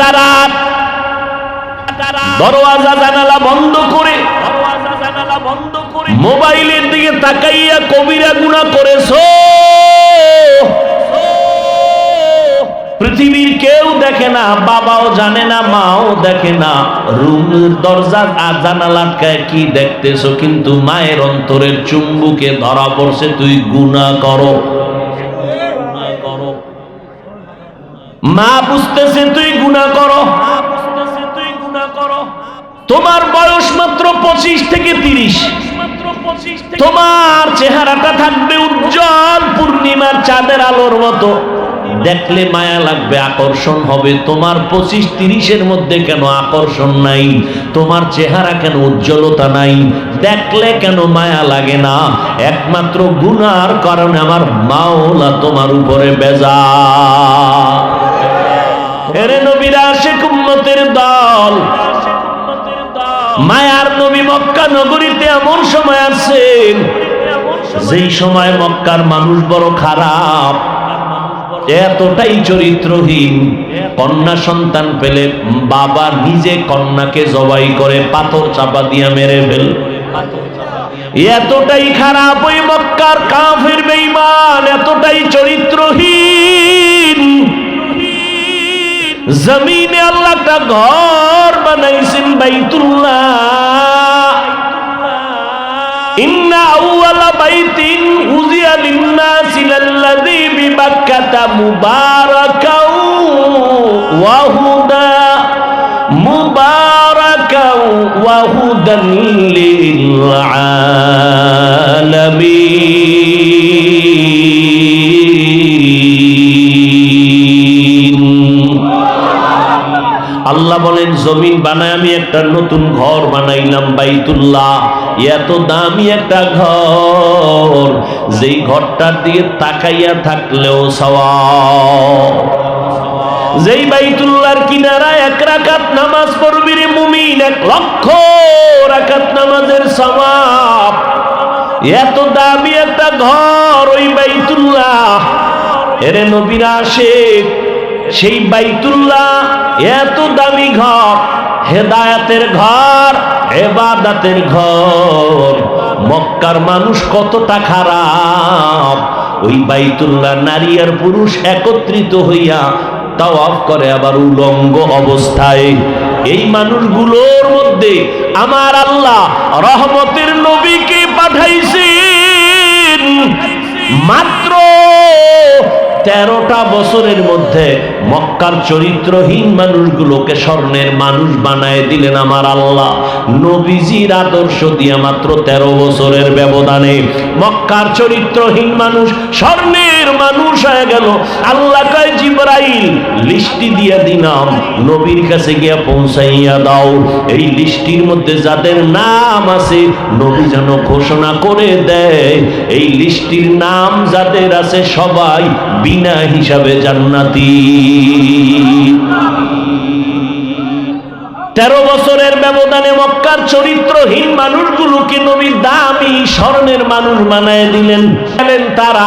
তারা দরওয়াজা, জানালা বন্ধ করে মোবাইলের দিকে তাকাইয়া কবিরা গুণা করেছ। পৃথিবীর কেউ দেখে না, বাবাও জানে না, মাও দেখে না। রুমের দরজা আর জানালা কি দেখতেছো? কিন্তু মায়ের অন্তরের চুম্বুকে ধরা পড়ছে, তুই গুণা করো। মা বুঝতেছে তুই গুণা করো। তোমার বয়স মাত্র পঁচিশ থেকে তিরিশ। তোমার চেহারাটা থাকবে উজ্জ্বল পূর্ণিমার চাঁদের আলোর মতো। দেখলে মায়া লাগবে, আকর্ষণ হবে। তোমার পঁচিশ তিরিশের মধ্যে কেন আকর্ষণ নাই? তোমার চেহারা কেন উজ্জ্বলতা নাই? দেখলে কেন মায়া লাগে না? একমাত্র গুনার কারণে আমার মাওলা তোমার উপরে বেজা নবীরা শেখ উম্মতের দল। মায়ার নবী মক্কা নগরীতে এমন সময় আছেন, যেই সময় মক্কার মানুষ বড় খারাপ এতটাই চরিত্রহীন, কন্যা সন্তান পেলে বাবা নিজে কন্যাকে জবাই করে পাথর চাপা দিয়া মেরে ফেল এতটাই খারাপ, ওই মক্কার কাফের বেঈমান এতটাই চরিত্রহীন। জমিনে আল্লাহ একটা ঘর বানাইছেন বাইতুল্লাহ। ইন্না আউয়ালা বাইতিন উজিয়া লিন্নাসি লাল্লাযী বিবাক্কাতা মুবারাকাও ওয়া হুদা। মুবারাকাও আল্লাহ বলেন, জমিন বানায় আমি একটা নতুন ঘর বানাইলাম বাইতুল্লাহ। এত দামি একটা ঘর। যেই ঘরটার দিকে তাকাইয়া থাকলেও যেই বাইতুল্লাহর কিনারায় এক রাকাত নামাজ পড়বি রে মুমিন, এক লক্ষ রাকাত নামাজের সওয়াব। এত দামি একটা ঘর ওই বাইতুল্লাহ। এরে নবীরা আসে, সেই বাইতুল্লাহ এত দামি ঘর, হেদায়াতের ঘর, এবাদাতের ঘর। মক্কার মানুষ কতটা খারাপ ওই বাইতুল্লাহ নারী আর পুরুষ একত্রিত হইয়া তাওয়াফ করে আবার উলঙ্গ অবস্থায়। এই মানুষগুলোর মধ্যে আমার আল্লাহ রহমতের নবীকে পাঠাইছেন। মাত্র তেরোটা বছরের মধ্যে মক্কার চরিত্রহীন মানুষগুলোকে স্বর্ণের মানুষ বানায় দিলেন আমার আল্লাহ। নবীজির আদর্শ দিয়ে মাত্র তেরো বছরের ব্যবধানে মক্কার চরিত্রহীন মানুষ স্বর্ণের মানুষ হয়ে গেল। আল্লাহ কয়, জিব্রাইল লিস্টি দিয়ে দিলাম। নবীর কাছে গিয়া পৌঁছাইয়া দাও। এই লিস্টির মধ্যে যাদের নাম আছে, নবী যেন ঘোষণা করে দেয়। এই লিস্টির নাম যাদের আছে, সবাই বিনা হিসাবে জান্নাতি। তেরো বছরের ব্যবধানে মক্কার চরিত্রহীন মানুষগুলোকে নবীর দামি স্বর্ণের মানুষ বানায় দিলেন। তারা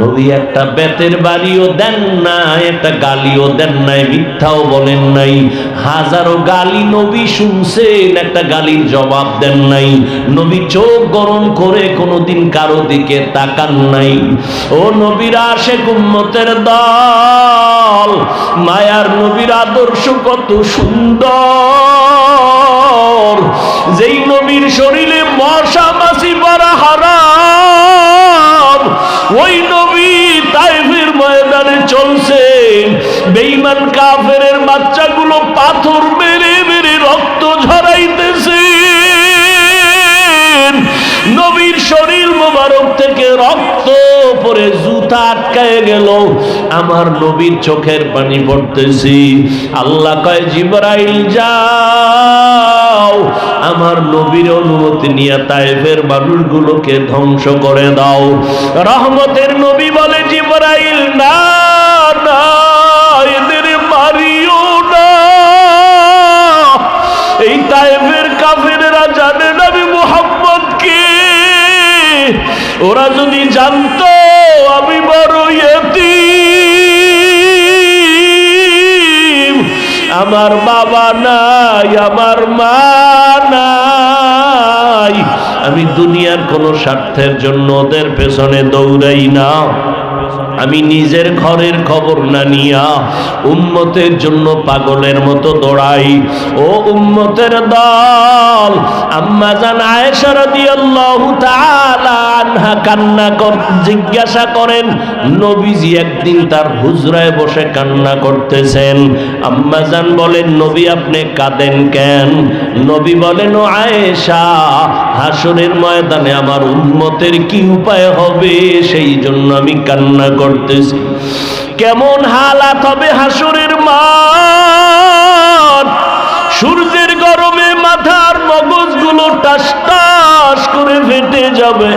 নবী একটা বেতের বাড়িও দেন নাই, একটা গালিও দেন নাই, মিথ্যাও বলেন নাই। হাজারো গালি নবী শুনছেন, একটা গালির জবাব দেন নাই। নবী চোখ গরম করে কোনোদিন কারও দিকে তাকান নাই। ও নবীরা আসে উম্মতের দল, মায়ার নবীর আদর্শ কত সুন্দর। যেই নবীর শরীরে মশা মাসি পরা হারাম, ওই চলছে। বেঈমান কাফেরের বাচ্চাগুলো পাথর মেরে মেরে রক্ত ঝরাইতেছে নবীর শরীর মোবারক থেকে রক্ত পরে জুতা আটকায় গেল। আমার নবীর চোখের পানি পড়তেছি। আল্লাহ কয়, জিবরাইল, যাও। আমার নবীর অনুমতি নিয়ে তাইফের মানুষগুলোকে ধ্বংস করে দাও। রহমতের নবী বলে, জিবরাইল, না। ওরা যদি জানতো আমি বড় আমার বাবা নাই, আমার মা নাই। আমি দুনিয়ার কোনো স্বার্থের জন্য ওদের পেছনে দৌড়াই না। আমি নিজের ঘরের খবর না নিয়া উম্মতের জন্য পাগলের মতো দৌড়াই। ও উম্মতের দল, আম্মা জান আয়েশা রাদিয়াল্লাহু তাআলা আনহা কান্না কর, জিজ্ঞাসা করেন, নবীজি একদিন তার হুজরায় বসে কান্না করতেছেন। আম্মা জান বলেন, নবী আপনি কাঁদেন কেন? নবী বলেন, ও আয়েশা, হাসরের ময়দানে আমার উম্মতের কি উপায় হবে? সেই জন্য আমি কান্না করতেছি। কেমন হালাত হবে হাসুরের মা সূর্যের গরমে মাথার মগজগুলো টাস টাস করে ফেটে যাবে।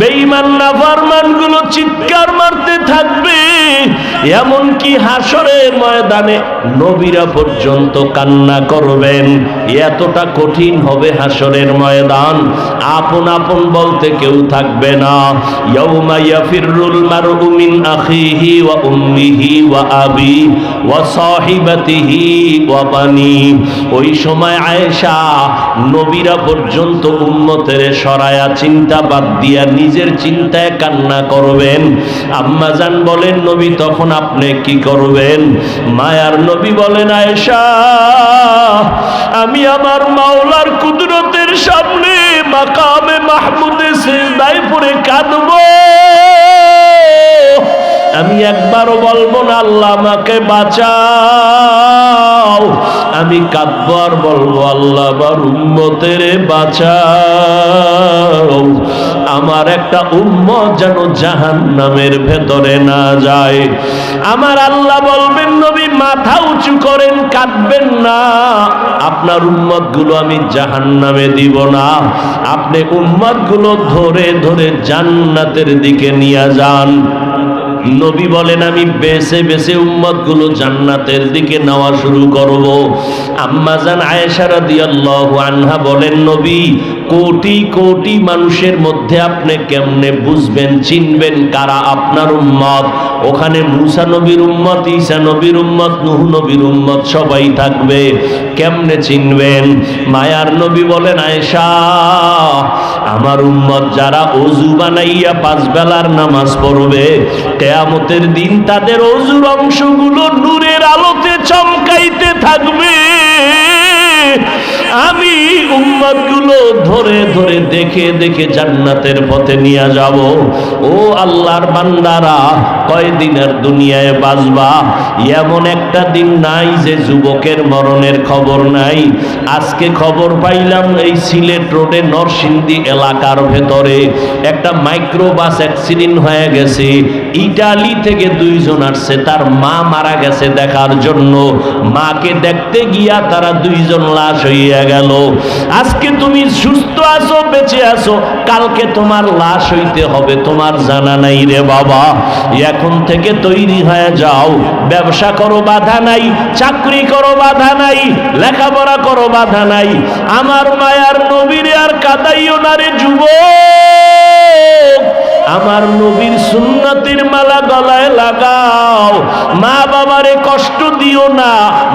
বেঈমান নাফরমানগুলো চিৎকার মারতে থাকবে, এমনকি হাসরের ময়দানে নবীরা পর্যন্ত কান্না করবেন। এতটা কঠিন হবে হাসরের ময়দান। আপন আপন বলতে কেউ থাকবে না। ইয়াউমা ইয়াফিরুল মারউ মিন আখিহি ওয়া উম্মিহি ওয়া আবি ওয়া সাহিবাতিহি ওয়া বানি। ওই সময় আয়েশা নবীরা পর্যন্ত উম্মতের সরায়া চিন্তা বাদ দিয়া নিজের চিন্তায় কান্না করবেন। আম্মা জান বলেন, নবী, তখন আপনি কি করবেন? মায়ার নবী বলেন, আয়েশা, আমি আমার মাওলার কুদরতের সামনে মাকামে মাহমুদে সিজদায় পড়ে কাঁদবো। আমি একবারও বলব না, আল্লাহ আমাকে বাঁচাও। আমি কাঁদবো আর বলব, আল্লাহ আমার উম্মতের বাঁচাও। আমার একটা উম্মত যেন জাহান নামের ভেতরে না যায়। আমার আল্লাহ বলবেন, নবী মাথা উঁচু করেন, কাঁদবেন না। আপনার উম্মতগুলো আমি জাহান নামে দিব না। আপনি উম্মতগুলো ধরে ধরে জান্নাতের দিকে নিয়ে যান। নবী বলেন, আমি বেছে বেছে উম্মতগুলো জান্নাতের দিকে নেওয়া শুরু করব। আম্মা জান আয়েশা রাদিয়াল্লাহু আনহা বলেন, নবী কোটি কোটি মানুষের মধ্যে আপনি কেমনে বুঝবেন, চিনবেন কারা আপনার উম্মত? ওখানে মুসা নবীর উম্মত, ঈসা নবীর উম্মত, নুহ নবীর উম্মত সবাই থাকবে। কেমনে চিনবেন? মায়ার নবী বলেন, আয়েশা, আমার উম্মত যারা অজু বানাইয়া পাঁচ বেলার নামাজ পড়বে, কেয়ামতের দিন তাদের অজুর অংশগুলো নূরের আলোতে চমকাইতে থাকবে। আমি উম্মতগুলো ধরে ধরে দেখে দেখে জান্নাতের পথে নিয়ে যাব। ও আল্লাহর বান্দারা, কয়দিনের দুনিয়ায় বাঁচবা? এমন একটা দিন নাই যে যুবকের মরণের খবর নাই। আজকে খবর পাইলাম এই সিলেট রোডে নরসিংদী এলাকার ভেতরে একটা মাইক্রো বাস অ্যাক্সিডেন্ট হয়ে গেছে। ইটালি থেকে দুইজন আসছে, তার মা মারা গেছে দেখার জন্য। মাকে দেখতে গিয়া তারা দুইজন লাশ হইয়া গেল। আজকে তুমি সুস্থ আছো, বেঁচে আছো, কালকে তোমার লাশ হইতে হবে, তোমার জানা নাই রে বাবা। এখন থেকে তৈরি হয়ে যাও, ব্যবসা করো, বাধা নাই, চাকরি করো, বাধা নাই, লেখাপড়া করো, বাধা নাই। আমার মায়ার নবীরে আর কাদাইও না রে যুবক। আমার নবীর সুন্নতির মালা গলায় লাগাও। মা বাবারে কষ্ট দিও না,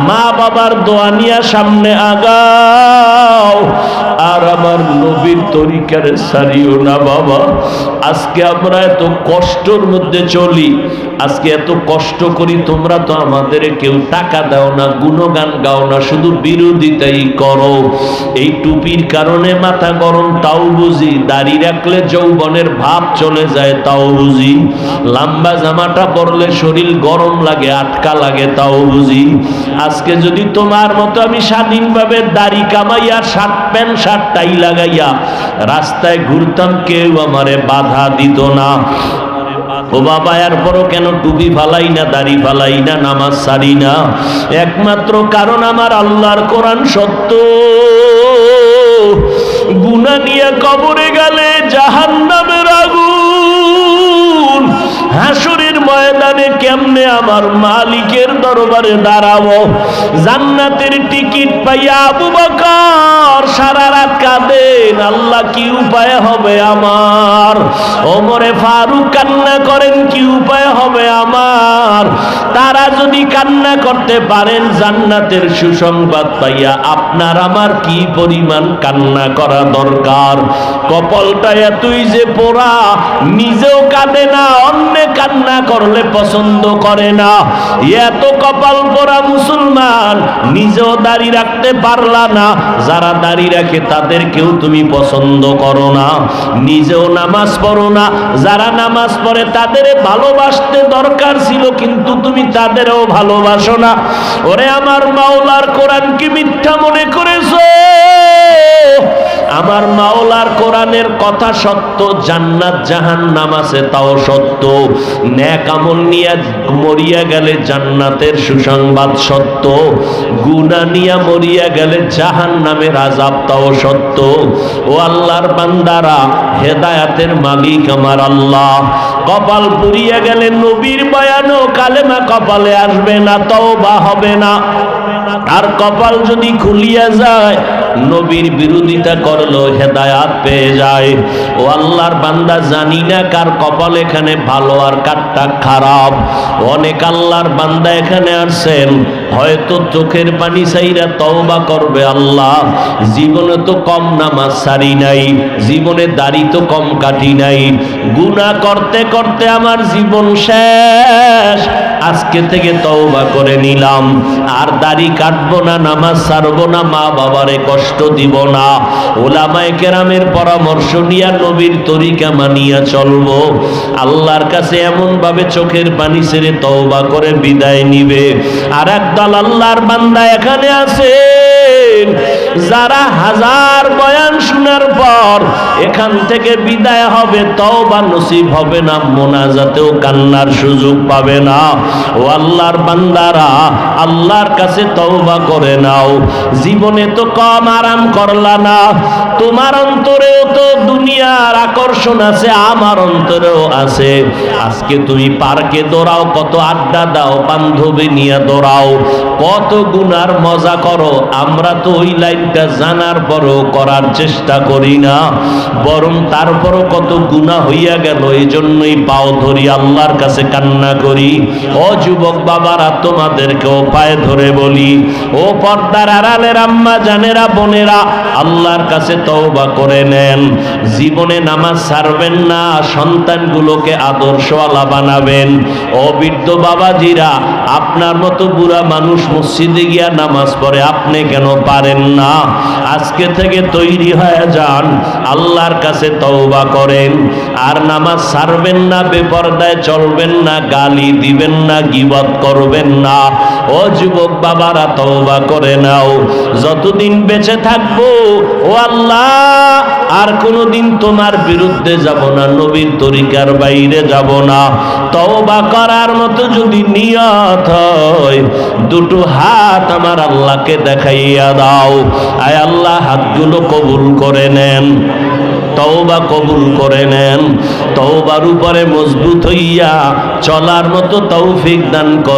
মা বাবার দোয়া নিয়ে সামনে আগাও। আর আমার নবীর তরিকারে সারিও না বাবা। আজকে আমরা এত কষ্টর মধ্যে চলি, আজকে এত কষ্ট করি, তোমরা তো আমাদের কেউ টাকা দাও না, গুণগান গাও না, শুধু বিরোধিতাই করো। এই টুপির কারণে মাথা গরম, তাও বুঝি। দাড়ি রাখলে যৌবনের ভাব চলে যায়, তাও বুঝি। লম্বা জামাটা পরলে শরীর গরম লাগে, আটকা লাগে, তাও বুঝি। আজকে যদি তোমার মতো আমি স্বাধীনভাবে দাড়ি কামাইয়া, শার্ট প্যান্ট টাই লাগাইয়া রাস্তায় ঘুরতাম কেউ আমারে বাধা দিত না। ও বাবা, এরপরও কেন টুপি ফালাই না, দাড়ি ফালাই না, নামাজ সারি না? একমাত্র কারণ আমার আল্লাহর কোরআন সত্য। গুনা নিয়ে কবরে গেলে জাহান্নামের আগুন হাসুরের ময়দান কেমনে আমার মালিকের দরবারে দাঁড়াবো? জান্নাতের টিকিট পাইয়া আবু বকর সারা রাত কাঁদেন, আল্লাহ কি উপায় হবে আমার? ওমরে ফারুক কান্না করেন, কি উপায় হবে আমার? তারা যদি কান্না করতে পারেন, জান্নাতের সুসংবাদ পাইয়া আপনার আমার কি পরিমাণ কান্না করা দরকার? কপালটা এতই যে পোড়া, নিজেও কাঁদে না, অন্য কান্না করলে পছন্দ করে না। এত কপাল পোড়া মুসলমান নিজেও দাড়ি রাখতে পারলা না। যারা দাড়ি রাখে তাদেরকেও তুমি পছন্দ করো না। নিজেও নামাজ পড়ো না। যারা নামাজ পড়ে তাদের ভালোবাসতে দরকার ছিল, কিন্তু তুমি তাদেরও ভালোবাসো না। ওরে আমার মাওলার কোরআন কি মিথ্যা মনে করেছ? আমার মাওলার কোরআনের কথা সত্য, জান্নাত জাহান্নাম আছে, তাও সত্য। ন্যাক আমল নিয়ে মরিয়া গেলে জান্নাতের সুসংবাদ সত্য। গুনা নিয়া মরিয়া গেলে জাহান্নামের আজাব তাও সত্য। ও আল্লাহর বান্দারা, হেদায়াতের মালিক আমার আল্লাহ। কপাল পুড়িয়া গেলে নবীর বয়ানও কালেমা কপালে আসবে না, তওবা হবে না। আর কপাল যদি খুলিয়া যায়, নবীর বিরোধিতা করল, হেদায়াত পেয়ে যায়। ও আল্লাহর বান্দা জানি না কার কপাল এখানে ভালো আর কারটা খারাপ। অনেক আল্লাহর বান্দা এখানে আসছেন হয়তো চোখের পানি চাইরা তওবা করবে আল্লাহ। জীবনে তো কম নামাজ সারি নাই, জীবনে দাড়ি তো কম কাটি নাই। গুনাহ করতে করতে আমার জীবন শেষ। আজকে থেকে তওবা করে নিলাম। আর দাড়ি কাটবো না, নামাজ ছাড়বো না, মা বাবারে কষ্ট দিব না। ওলামায়ে কেরামের পরামর্শ নিয়া নবীর তরিকা মানিয়া চলবো। আল্লাহর কাছে এমন ভাবে চোখের পানি ছেড়ে তওবা করে বিদায় নিবে। আর একদল আল্লাহর বান্দা এখানে আছেন। যারা হাজার বয়ান শোনার পর এখান থেকে বিদায় হবে তাও বা নসিব হবে না, মোনাজাতেও কান্নার সুযোগ পাবে না। ও আল্লাহর বান্দারা, আল্লাহর কাছে তওবা করে নাও। জীবনে তো কম আরাম করলা না। তোমার অন্তরেও তো দুনিয়ার আকর্ষণ আছে, আমার অন্তরেও আছে। আজকে তুমি পার্কে দৌড়াও, কত আড্ডা দাও, বান্ধবী নিয়ে দৌড়াও, কত গুনার মজা করো, আমরা তো ওই লাইনটা জানার পরও করার চেষ্টা করি না। বরং তারপরও কত গুণা হইয়া গেল এই জন্যই পাও ধরি আল্লাহর কাছে কান্না করি। ও যুবক বাবারা তোমাদেরকেও পায়ে ধরে বলি, ও পর্দার আড়ালের আম্মা, জানেরা, বোনেরা, আল্লাহর কাছে তওবা করে নেন। জীবনে নামাজ ছাড়বেন না, সন্তানগুলোকে আদর্শওয়ালা বানাবেন। ও বৃদ্ধ বাবাজিরা, আপনার মতো বুড়া মানুষ মসজিদে গিয়া নামাজ পড়ে, আপনি কেন পারেন না? আজকে থেকে তৈরি হয়ে যান। আল্লাহর কাছে তওবা করেন। আর নামাজ ছাড়বেন না, বেপরদায় চলবেন না, গালি দিবেন না, গিবত করবেন না। ও যুবক বাবারা, তওবা করে নাও। যতদিন বেঁচে থাকব, ও আল্লাহ আর কোনোদিন তোমার বিরুদ্ধে যাব না, নবীর তরিকার বাইরে যাব না। তওবা করার মতো যদি নিয়ত হয়, দুটো হাত আমার আল্লাহকে দেখাইয়া দাও। আয় আল্লাহ, হাতগুলো কবুল করে নেন। তওবা কবুল করে নেন। তওবার উপরে মজবুত হইয়া চলার মতো তৌফিক দান করে